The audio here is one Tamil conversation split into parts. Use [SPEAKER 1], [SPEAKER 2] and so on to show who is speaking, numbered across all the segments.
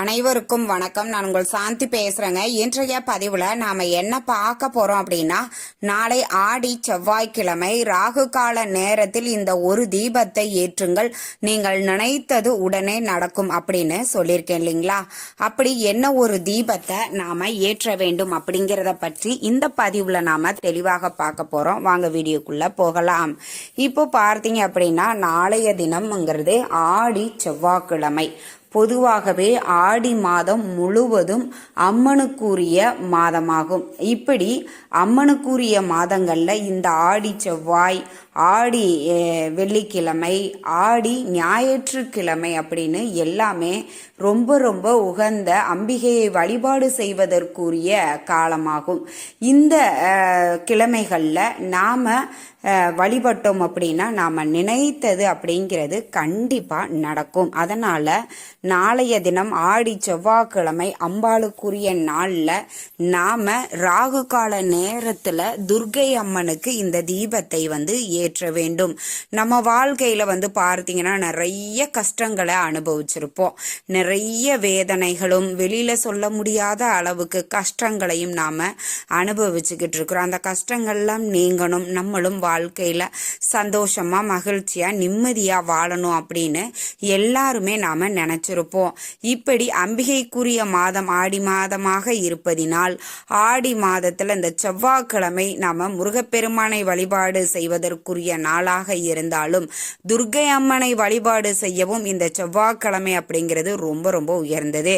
[SPEAKER 1] அனைவருக்கும் வணக்கம். நான் உங்கள் சாந்தி பேசுறேங்க. இன்றைய பதிவுல நாம என்ன பார்க்க போறோம் அப்படின்னா நாளை ஆடி செவ்வாய்க்கிழமை ராகு கால நேரத்தில் இந்த ஒரு தீபத்தை ஏற்றுங்கள். நீங்கள் நினைத்தது உடனே நடக்கும் அப்படின்னு சொல்லியிருக்கேன் இல்லைங்களா? அப்படி என்ன ஒரு தீபத்தை நாம ஏற்ற வேண்டும் அப்படிங்கிறத பற்றி இந்த பதிவுல நாம தெளிவாக பார்க்க போறோம். வாங்க வீடியோக்குள்ள போகலாம். இப்போ பார்த்தீங்க அப்படின்னா நாளைய தினம்ங்கிறது ஆடி செவ்வாய்க்கிழமை. பொதுவாகவே ஆடி மாதம் முழுவதும் அம்மனுக்குரிய மாதமாகும். இப்படி அம்மனுக்குரிய மாதங்கள்ல இந்த ஆடி செவ்வாய் ஆடி வெள்ளிக்கிழமை ஆடி ஞாயிற்றுக்கிழமை அப்படின்னு எல்லாமே ரொம்ப ரொம்ப உகந்த அம்பிகையை வழிபாடு செய்வதற்குரிய காலமாகும். இந்த கிழமைகளில் நாம் வழிபட்டோம் அப்படின்னா நாம் நினைத்தது அப்படிங்கிறது கண்டிப்பாக நடக்கும். அதனால் நாளைய தினம் ஆடி செவ்வாய்க்கிழமை அம்பாளுக்குரிய நாளில் நாம் ராகு கால நேரத்தில் துர்க்கை அம்மனுக்கு இந்த தீபத்தை வந்து ஏற்ற வேண்டும். நம்ம வாழ்க்கையில் வந்து பார்த்தீங்கன்னா நிறைய கஷ்டங்களை அனுபவிச்சிருப்போம். நிறைய வேதனைகளும் வெளியில் சொல்ல முடியாத அளவுக்கு கஷ்டங்களையும் நாம் அனுபவிச்சுக்கிட்டு இருக்கிறோம். அந்த கஷ்டங்கள்லாம் நீங்கணும். நம்மளும் வாழ்க்கையில் சந்தோஷமாக மகிழ்ச்சியாக நிம்மதியாக வாழணும் அப்படின்னு எல்லாருமே நாம் நினச்சிருப்போம். இப்படி அம்பிகைக்குரிய மாதம் ஆடி மாதமாக இருப்பதினால் ஆடி மாதத்தில் இந்த செவ்வாய்க்கிழமை நாம் முருகப்பெருமானை வழிபாடு செய்வதற்குரிய நாளாக இருந்தாலும் துர்க்கை அம்மனை வழிபாடு செய்யவும் இந்த செவ்வாய்க்கிழமை அப்படிங்கிறது ரொம்ப ரொம்ப உயர்ந்தது.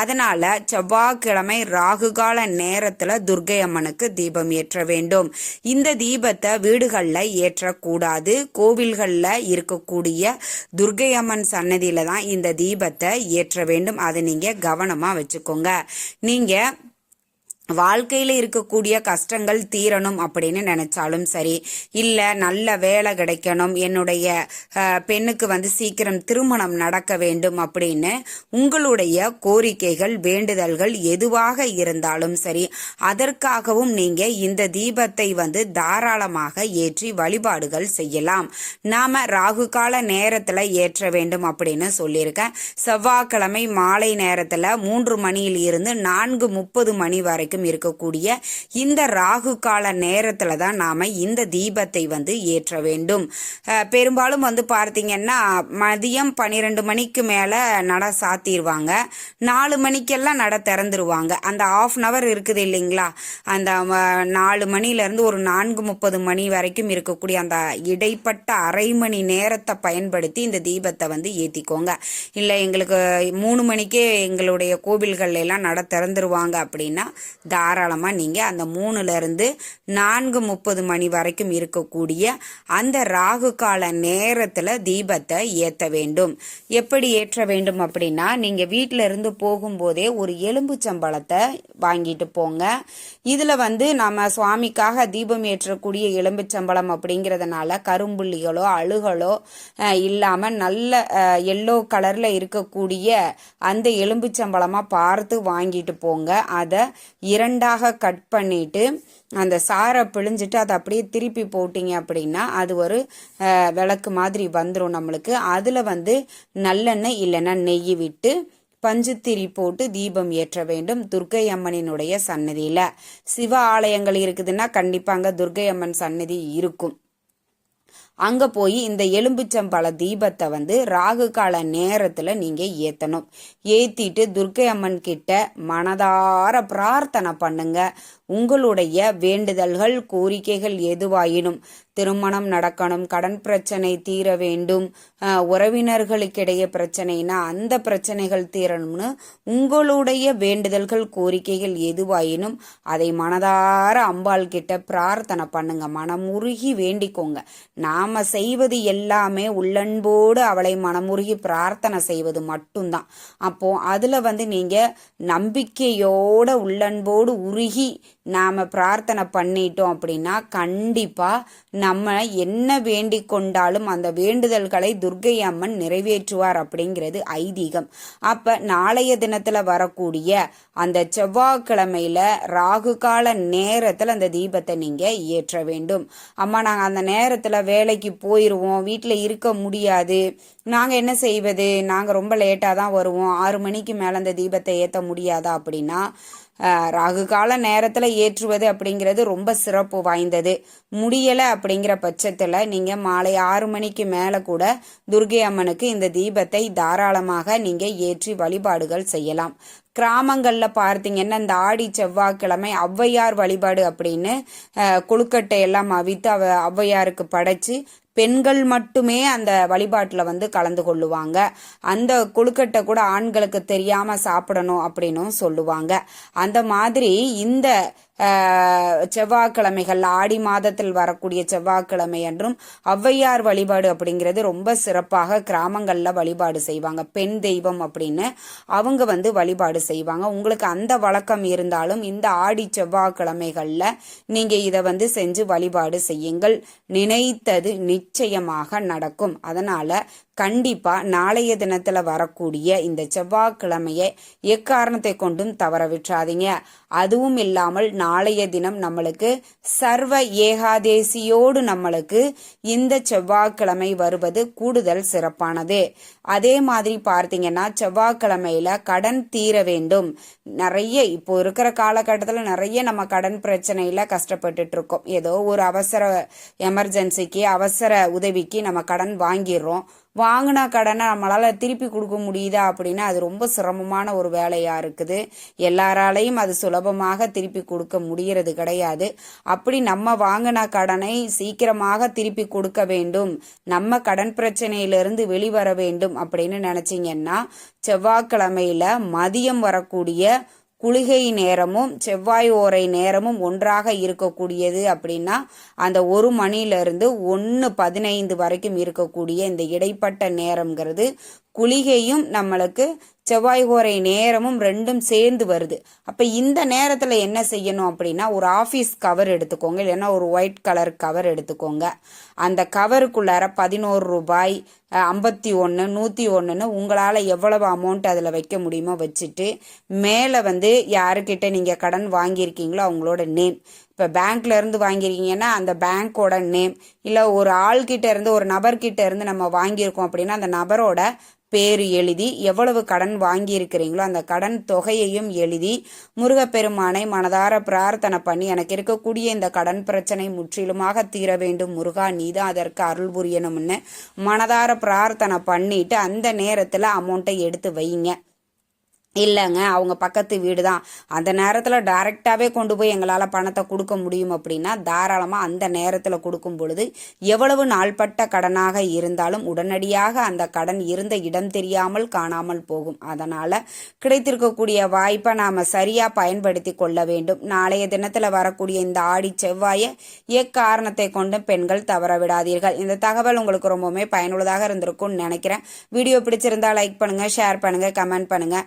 [SPEAKER 1] அதனால செவ்வாய்க்கிழமை ராகுகால நேரத்துல துர்க்கை அம்மனுக்கு தீபம் ஏற்ற வேண்டும். இந்த தீபத்தை வீடுகளில் ஏற்றக்கூடாது. கோவில்களில் இருக்கக்கூடிய துர்க்கை அம்மன் சன்னதியில தான் இந்த தீபத்தை ஏற்ற வேண்டும். அதை நீங்க கவனமா வச்சுக்கோங்க. நீங்க வாழ்க்கையில் இருக்கக்கூடிய கஷ்டங்கள் தீரணும் அப்படின்னு நினைச்சாலும் சரி இல்லை நல்ல வேலை கிடைக்கணும் என்னுடைய பெண்ணுக்கு வந்து சீக்கிரம் திருமணம் நடக்க வேண்டும் அப்படின்னு உங்களுடைய கோரிக்கைகள் வேண்டுதல்கள் எதுவாக இருந்தாலும் சரி அதற்காகவும் நீங்கள் இந்த தீபத்தை வந்து தாராளமாக ஏற்றி வழிபாடுகள் செய்யலாம். நாம ராகு கால ஏற்ற வேண்டும் அப்படின்னு சொல்லியிருக்கேன். செவ்வாய்க்கிழமை மாலை நேரத்தில் மூன்று மணியில் இருந்து நான்கு முப்பது மணி வரைக்கும் இருக்கக்கூடிய இந்த ராகு கால நேரத்துல தான் நாம இந்த தீபத்தை வந்து ஏற்ற வேண்டும். பெரும்பாலும் வந்து பார்த்தீங்கன்னா மதியம் பன்னிரெண்டு மணிக்கு மேல நட சாத்திடுவாங்க நாலு மணிக்கெல்லாம் நட திறந்துருவாங்க. அந்த ஆஃப் அன் அவர் இருக்குது இல்லைங்களா? அந்த நாலு மணிலேருந்து ஒரு நான்கு முப்பது மணி வரைக்கும் இருக்கக்கூடிய அந்த இடைப்பட்ட அரை மணி நேரத்தை பயன்படுத்தி இந்த தீபத்தை வந்து ஏற்றிக்கோங்க இல்லை எங்களுக்கு மூணு மணிக்கே எங்களுடைய கோவில்கள் எல்லாம் நட திறந்துருவாங்க அப்படின்னா தாராளமாக நீங்கள் அந்த மூணுலேருந்து நான்கு முப்பது மணி வரைக்கும் இருக்கக்கூடிய அந்த ராகு கால நேரத்தில் தீபத்தை ஏற்ற வேண்டும். எப்படி ஏற்ற வேண்டும் அப்படின்னா நீங்கள் வீட்ல இருந்து போகும்போதே ஒரு எலும்புச்சம்பழத்தை வாங்கிட்டு போங்க. இதில் வந்து நம்ம சுவாமிக்காக தீபம் ஏற்றக்கூடிய எலும்புச்சம்பழம் அப்படிங்கிறதுனால கரும்புள்ளிகளோ அழுகலோ இல்லாமல் நல்ல எல்லோ கலரில் இருக்கக்கூடிய அந்த எலும்புச்சம்பழமா பார்த்து வாங்கிட்டு போங்க. அதை இரண்டாக கட் பண்ணிட்டு அந்த சாரை பிழிஞ்சிட்டு அதை அப்படியே திருப்பி போட்டிங்க அப்படின்னா அது ஒரு விளக்கு மாதிரி வந்துடும் நம்மளுக்கு. அதில் வந்து நல்லெண்ணெய் இல்லைன்னா நெய் விட்டு பஞ்சுத்திரி போட்டு தீபம் ஏற்ற வேண்டும் துர்க்கை அம்மனினுடைய சன்னதியில் சிவ ஆலயங்கள் இருக்குதுன்னா கண்டிப்பாங்க துர்க்கை அம்மன் சன்னதி இருக்கும். அங்க போய் இந்த எலும்புச்சம்பழ தீபத்தை வந்து ராகு கால நேரத்துல நீங்க ஏத்தணும். ஏத்திட்டு துர்க்கை அம்மன் கிட்ட மனதார பிரார்த்தனை பண்ணுங்க. உங்களுடைய வேண்டுதல்கள் கோரிக்கைகள் எதுவாயினும் திருமணம் நடக்கணும் கடன் பிரச்சனை தீர வேண்டும் உறவினர்களுக்கிடையே பிரச்சனைனா அந்த பிரச்சனைகள் தீரணும்னு உங்களுடைய வேண்டுதல்கள் கோரிக்கைகள் எதுவாயினும் அதை மனதார அம்பாள் கிட்ட பிரார்த்தனை பண்ணுங்க. மனமுருகி வேண்டிக்கோங்க. நாம செய்வது எல்லாமே உள்ளன்போடு அவளை மனமுருகி பிரார்த்தனை செய்வது மட்டும்தான். அப்போ அதுல வந்து நீங்க நம்பிக்கையோட உள்ளன்போடு உருகி நாம பிரார்த்தனை பண்ணிட்டோம் அப்படின்னா கண்டிப்பா நம்ம என்ன வேண்டி கொண்டாலும் அந்த வேண்டுதல்களை துர்க்கை அம்மன் நிறைவேற்றுவார் அப்படிங்கிறது ஐதீகம். அப்ப நாளைய தினத்துல வரக்கூடிய அந்த செவ்வாய்க்கிழமையில ராகு கால நேரத்துல அந்த தீபத்தை நீங்க ஏற்ற வேண்டும். அம்மா நாங்க அந்த நேரத்துல வேலைக்கு போயிருவோம் வீட்டுல இருக்க முடியாது. நாங்க என்ன செய்வது? நாங்க ரொம்ப லேட்டா தான் வருவோம். ஆறு மணிக்கு மேல அந்த தீபத்தை ஏத்த முடியாதா அப்படின்னா ராகுகால ராகு கால ஏற்றுவது அப்படிங்கிறது ரொம்ப சிறப்பு வாய்ந்தது. முடியலை அப்படிங்கிற பட்சத்தில் நீங்கள் மாலை ஆறு மணிக்கு மேலே கூட துர்கை அம்மனுக்கு இந்த தீபத்தை தாராளமாக நீங்கள் ஏற்றி வழிபாடுகள் செய்யலாம். கிராமங்களில் பார்த்தீங்கன்னா இந்த ஆடி செவ்வாய்க்கிழமை ஔவையார் வழிபாடு அப்படின்னு அஹ், கொழுக்கட்டை எல்லாம் அவித்து அவ ஔவையாருக்கு படைச்சு பெண்கள் மட்டுமே அந்த வழிபாட்டில் வந்து கலந்து கொள்ளுவாங்க. அந்த கொழுக்கட்டை கூட ஆண்களுக்கு தெரியாமல் சாப்பிடணும் அப்படின்னும் சொல்லுவாங்க. அந்த மாதிரி இந்த செவ்வாய்க்கிழமைகள் ஆடி மாதத்தில் வரக்கூடிய செவ்வாய்க்கிழமை என்றும் ஔவையார் வழிபாடு அப்படிங்கிறது ரொம்ப சிறப்பாக கிராமங்களில் வழிபாடு செய்வாங்க. பெண் தெய்வம் அப்படின்னு அவங்க வந்து வழிபாடு செய்வாங்க. உங்களுக்கு அந்த வழக்கம் இருந்தாலும் இந்த ஆடி செவ்வாய்க்கிழமைகளில் நீங்கள் இதை வந்து செஞ்சு வழிபாடு செய்யுங்கள். நினைத்தது நிச்சயமாக நடக்கும். அதனால கண்டிப்பா நாளைய தினத்துல வரக்கூடிய இந்த செவ்வாய்க்கிழமையை எக்காரணத்தை கொண்டும் தவற விட்டுறாதீங்க. அதுவும் இல்லாமல் நாளைய தினம் நம்மளுக்கு சர்வ ஏகாதேசியோடு நம்மளுக்கு இந்த செவ்வாய்க்கிழமை வருவது கூடுதல் சிறப்பானது. அதே மாதிரி பார்த்தீங்கன்னா செவ்வாய்க்கிழமையில கடன் தீர வேண்டும். நிறைய இப்போ இருக்கிற காலகட்டத்தில் நிறைய நம்ம கடன் பிரச்சனையில கஷ்டப்பட்டுட்டு இருக்கோம் ஏதோ ஒரு அவசர எமர்ஜென்சிக்கு அவசர உதவிக்கு நம்ம கடன் வாங்கிடுறோம். வாங்கின கடனை நம்மளால் திருப்பி கொடுக்க முடியுதா அப்படின்னா அது ரொம்ப சிரமமான ஒரு வேலையாக இருக்குது. எல்லாராலையும் அது சுலபமாக திருப்பி கொடுக்க முடிகிறது கிடையாது. அப்படி நம்ம வாங்கின கடனை சீக்கிரமாக திருப்பி கொடுக்க வேண்டும். நம்ம கடன் பிரச்சனையிலிருந்து வெளிவர வேண்டும் அப்படின்னு நினச்சிங்கன்னா செவ்வாய்க்கிழமையில மதியம் வரக்கூடிய குளிகை நேரமும் செவ்வாய் ஓரை நேரமும் ஒன்றாக இருக்கக்கூடியது அப்படின்னா அந்த ஒரு மணிலிருந்து ஒன்று பதினைந்து வரைக்கும் இருக்கக்கூடிய இந்த இடைப்பட்ட நேரம்ங்கிறது குளிகையும் நம்மளுக்கு செவ்வாய் கோரை நேரமும் ரெண்டும் சேர்ந்து வருது. அப்போ இந்த நேரத்தில் என்ன செய்யணும் அப்படின்னா ஒரு ஆஃபீஸ் கவர் எடுத்துக்கோங்க. இல்லைன்னா ஒரு ஒயிட் கலர் கவர் எடுத்துக்கோங்க. அந்த கவருக்குள்ளார பதினோரு ரூபாய் ஐம்பத்தி ஒன்று நூற்றி ஒன்றுன்னு உங்களால் எவ்வளவு அமௌண்ட் அதில் வைக்க முடியுமோ வச்சுட்டு மேலே வந்து யாருக்கிட்ட நீங்கள் கடன் வாங்கியிருக்கீங்களோ அவங்களோட நேம் இப்போ பேங்க்ல இருந்து வாங்கியிருக்கீங்கன்னா அந்த பேங்க்கோட நேம் இல்லை ஒரு ஆள்கிட்ட இருந்து ஒரு நபர்கிட்ட இருந்து நம்ம வாங்கியிருக்கோம் அப்படின்னா அந்த நபரோட பேர் எழுதி எவ்வளவு கடன் வாங்கியிருக்கிறீங்களோ அந்த கடன் தொகையையும் எழுதி முருகப்பெருமானை மனதார பிரார்த்தனை பண்ணி எனக்கு இருக்கக்கூடிய இந்த கடன் பிரச்சனை முற்றிலுமாக தீர வேண்டும். முருகா நீதான் அதற்கு அருள் புரியணும்னு மனதார பிரார்த்தனை பண்ணிட்டு அந்த நேரத்தில் அமௌண்ட்டை எடுத்து வைங்க. இல்லைங்க அவங்க பக்கத்து வீடு தான் அந்த நேரத்தில் டைரெக்டாகவே கொண்டு போய் எங்களால் பணத்தை கொடுக்க முடியும் அப்படின்னா தாராளமாக அந்த நேரத்தில் கொடுக்கும் பொழுது எவ்வளவு நாள்பட்ட கடனாக இருந்தாலும் உடனடியாக அந்த கடன் இருந்த இடம் தெரியாமல் காணாமல் போகும். அதனால் கிடைத்திருக்கக்கூடிய வாய்ப்பை நாம் சரியாக பயன்படுத்தி கொள்ள வேண்டும். நாளைய தினத்தில் வரக்கூடிய இந்த ஆடி செவ்வாயை எக்காரணத்தை கொண்டு பெண்கள் தவற விடாதீர்கள். இந்த தகவல் உங்களுக்கு ரொம்பவுமே பயனுள்ளதாக இருந்திருக்கும்னு நினைக்கிறேன். வீடியோ பிடிச்சிருந்தா லைக் பண்ணுங்கள் ஷேர் பண்ணுங்கள் கமெண்ட் பண்ணுங்கள்